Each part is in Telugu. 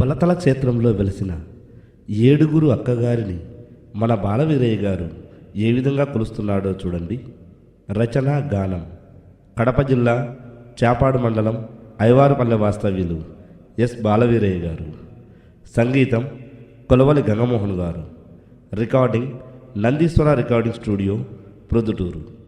పొలతల క్షేత్రంలో వెలిసిన ఏడుగురు అక్కగారిని మన బాలవీరయ్య గారు ఏ విధంగా కొలుస్తున్నాడో చూడండి. రచన గానం. కడప జిల్లా చేపాడు మండలం ఐవారుపల్లె వాస్తవ్యులు ఎస్ బాలవీరయ్య గారు. సంగీతం కొలవలి గంగమోహన్ గారు. Recording Nandeeswara recording studio Proddatur.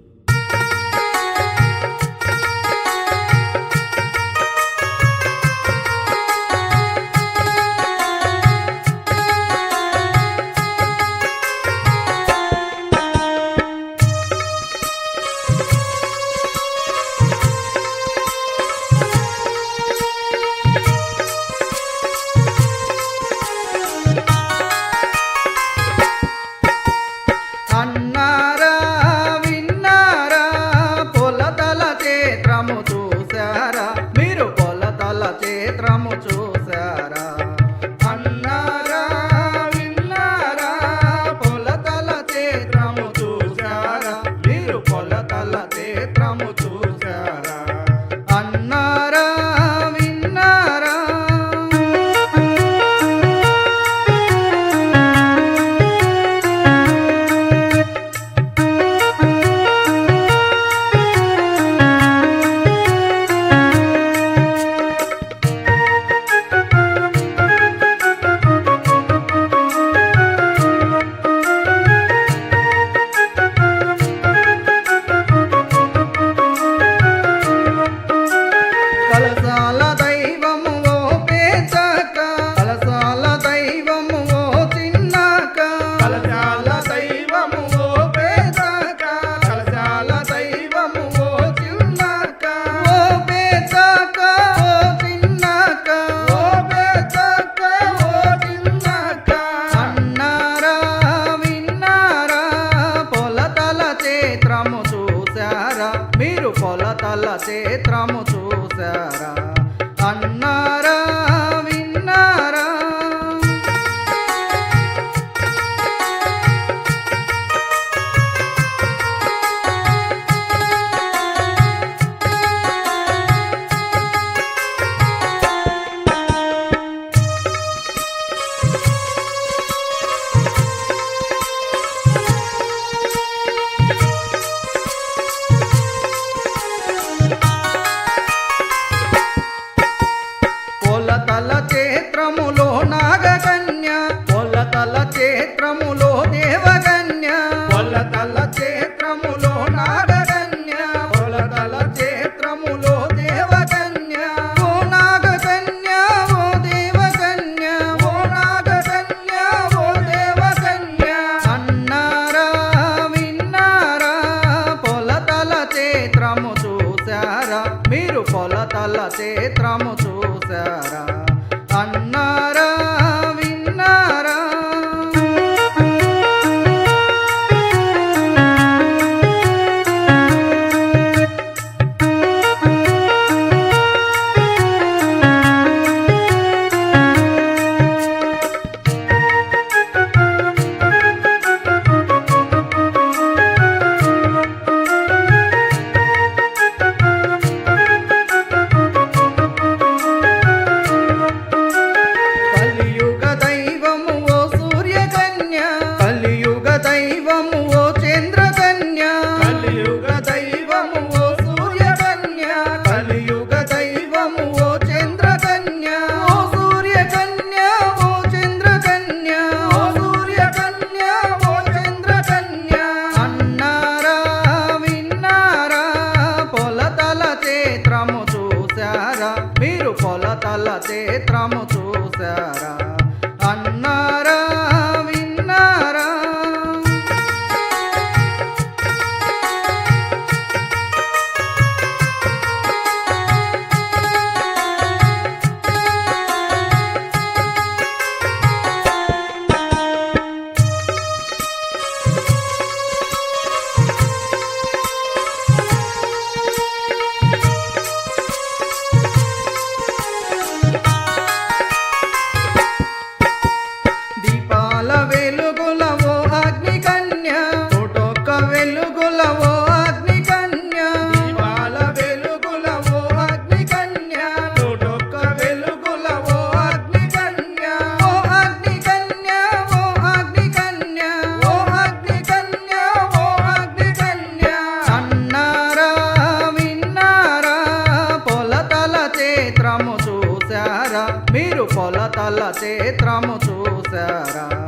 చిత్రము చూసారా అన్నారా? పొలతల చేత్రములో నాగకన్య పొలతల చేత్రములో దేవకన్య ఓ నాగకన్య ఓ దేవకన్య ఓ నాగకన్య ఓ దేవకన్య అన్నారా విన్నారా పొలతల చేత్రము చూసారా మీరు పొలతల చేత్రము చూసారా క్షేత్రము. వెలుగులవో మీరు పొలతల చేత్రము చూసారా